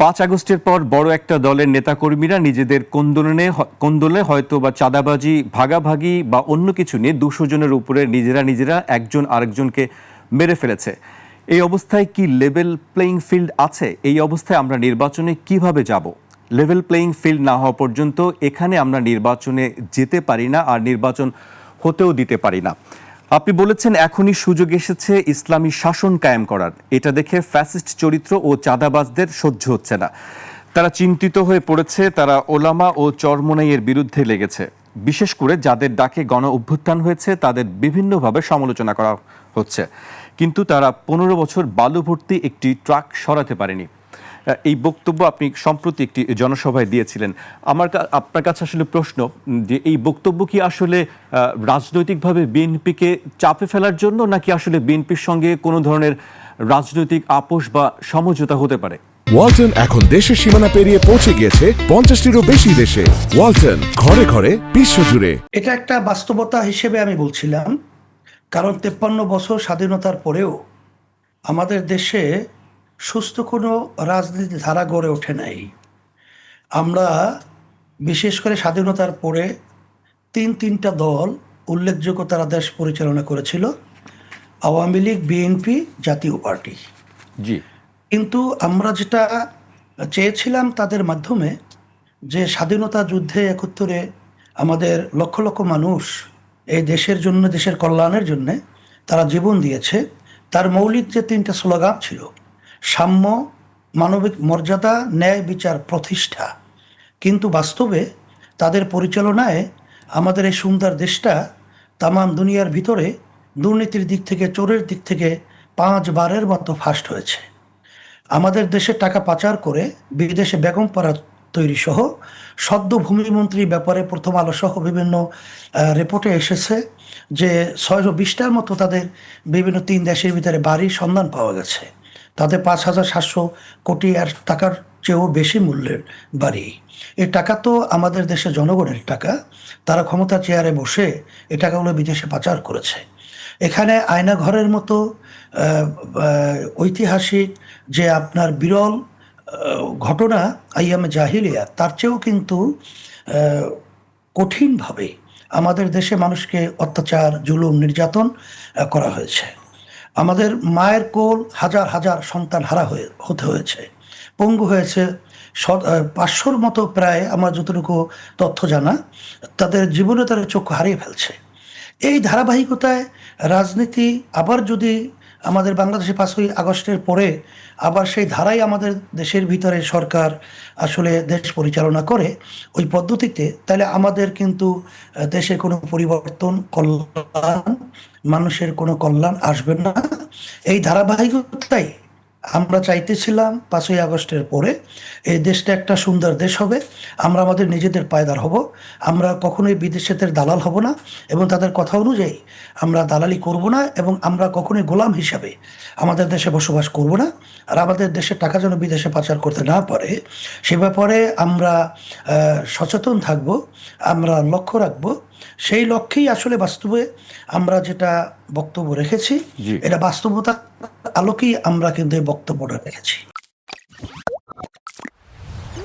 পাঁচ আগস্টের পর বড় একটা দলের নেতাকর্মীরা নিজেদের কোন্দলনে কোন্দলে হয়তো বা চাঁদাবাজি, ভাগাভাগি বা অন্য কিছু নিয়ে দুশো জনের উপরে নিজেরা নিজেরা একজন আরেকজনকে মেরে ফেলেছে। এই অবস্থায় কি লেভেল প্লেইং ফিল্ড আছে? এই অবস্থায় আমরা নির্বাচনে কীভাবে যাব? লেভেল প্লেইং ফিল্ড না হওয়া পর্যন্ত এখানে আমরা নির্বাচনে যেতে পারি না আর নির্বাচন হতেও দিতে পারি না। আপনি বলেছেন এখনই সুযোগ এসেছে ইসলামী শাসন কায়েম করার। এটা দেখে ফ্যাসিস্ট চরিত্র ও চাঁদাবাজদের সহ্য হচ্ছে না। তারা চিন্তিত হয়ে পড়েছে, তারা ওলামা ও চরমোনাইয়ের বিরুদ্ধে লেগেছে। বিশেষ করে যাদের ডাকে গণ অভ্যুত্থান হয়েছে, তাদের বিভিন্নভাবে সমালোচনা করা হচ্ছে। কিন্তু তারা পনেরো বছর বালু ভর্তি একটি ট্রাক সরাতে পারেনি। এই বক্তব্য আপনি সম্প্রতি একটি জনসভায় দিয়েছিলেন। আমার আপনার কাছে আসলে প্রশ্ন যে এই বক্তব্য কি আসলে রাজনৈতিকভাবে বিএনপিকে চাপে ফেলার জন্য নাকি আসলে বিএনপির সঙ্গে কোনো ধরনের রাজনৈতিক আপোষ বা সমঝোতা হতে পারে? ওয়ালটন এখন দেশের সীমানা পেরিয়ে পৌঁছে গিয়েছে পঞ্চাশটিরও বেশি দেশে। ওয়ালটন ঘরে ঘরে বিশ্বজুড়ে। এটা একটা বাস্তবতা হিসেবে আমি বলছিলাম কারণ তেপ্পান্ন বছর স্বাধীনতার পরেও আমাদের দেশে সুস্থ কোনো রাজনীতি ধারা গড়ে ওঠে নাই। আমরা বিশেষ করে স্বাধীনতার পরে তিন তিনটা দল উল্লেখযোগ্য তারা দেশ পরিচালনা করেছিল আওয়ামী লীগ বিএনপি জাতীয় পার্টি। জি। কিন্তু আমরা যেটা চেয়েছিলাম তাদের মাধ্যমে যে স্বাধীনতা যুদ্ধে একত্তরে আমাদের লক্ষ লক্ষ মানুষ এই দেশের জন্য দেশের কল্যাণের জন্যে তারা জীবন দিয়েছে। তার মৌলিক যে তিনটা স্লোগান ছিল সাম্য, মানবিক মর্যাদা, ন্যায় বিচার প্রতিষ্ঠা। কিন্তু বাস্তবে তাদের পরিচালনায় আমাদের এই সুন্দর দেশটা তামাম দুনিয়ার ভিতরে দুর্নীতির দিক থেকে, চোরের দিক থেকে পাঁচবারের মতো ফাস্ট হয়েছে। আমাদের দেশে টাকা পাচার করে বিদেশে বেগম পাড়া তৈরি সহ সদ্য ভূমিমন্ত্রী ব্যাপারে প্রথম আলো সহ বিভিন্ন রিপোর্টে এসেছে যে ছয়শো বিশটার মতো তাদের বিভিন্ন তিন দেশের ভিতরে বাড়ির সন্ধান পাওয়া গেছে। তাদের পাঁচ হাজার সাতশো কোটি আর টাকার চেয়েও বেশি মূল্যের বাড়ি। এই টাকা তো আমাদের দেশের জনগণের টাকা। তারা ক্ষমতা চেয়ারে বসে এ টাকাগুলো বিদেশে পাচার করেছে। এখানে আয়না ঘরের মতো ঐতিহাসিক যে আপনার বিরল ঘটনা আইয়ামে জাহিলিয়া, তার চেয়েও কিন্তু কঠিনভাবে আমাদের দেশে মানুষকে অত্যাচার, জুলুম, নির্যাতন করা হয়েছে। আমাদের মায়ের কোল হাজার হাজার সন্তান হারা হয়ে, হতে হয়েছে। পঙ্গু হয়েছে পাঁচশোর মতো প্রায় আমার যতটুকু তথ্য জানা, তাদের জীবনে তারা চক্ষু হারিয়ে ফেলছে। এই ধারাবাহিকতায় রাজনীতি আবার যদি আমাদের বাংলাদেশে পাঁচই আগস্টের পরে আবার সেই ধারাই আমাদের দেশের ভিতরে সরকার আসলে দেশ পরিচালনা করে ওই পদ্ধতিতে, তাহলে আমাদের কিন্তু দেশে কোনো পরিবর্তন, কল্যাণ, মানুষের কোনো কল্যাণ আসবে না। এই ধারাবাহিকতাই আমরা চাইতেছিলাম পাঁচই আগস্টের পরে এই দেশটা একটা সুন্দর দেশ হবে আমরা আমাদের নিজেদের পায়দার হব আমরা কখনোই বিদেশেদের দালাল হব না এবং তাদের কথা অনুযায়ী আমরা দালালি করব না এবং আমরা কখনোই গোলাম হিসাবে আমাদের দেশে বসবাস করব না। আর আমাদের দেশের টাকা যেন বিদেশে পাচার করতে না পারে সে ব্যাপারে আমরা সচেতন থাকব আমরা লক্ষ্য রাখব। সেই লক্ষ্যেই আসলে বাস্তবে আমরা যেটা বক্তব্য রেখেছি এটা বাস্তবতার আলোকেই আমরা কিন্তু এই বক্তব্যটা রেখেছি।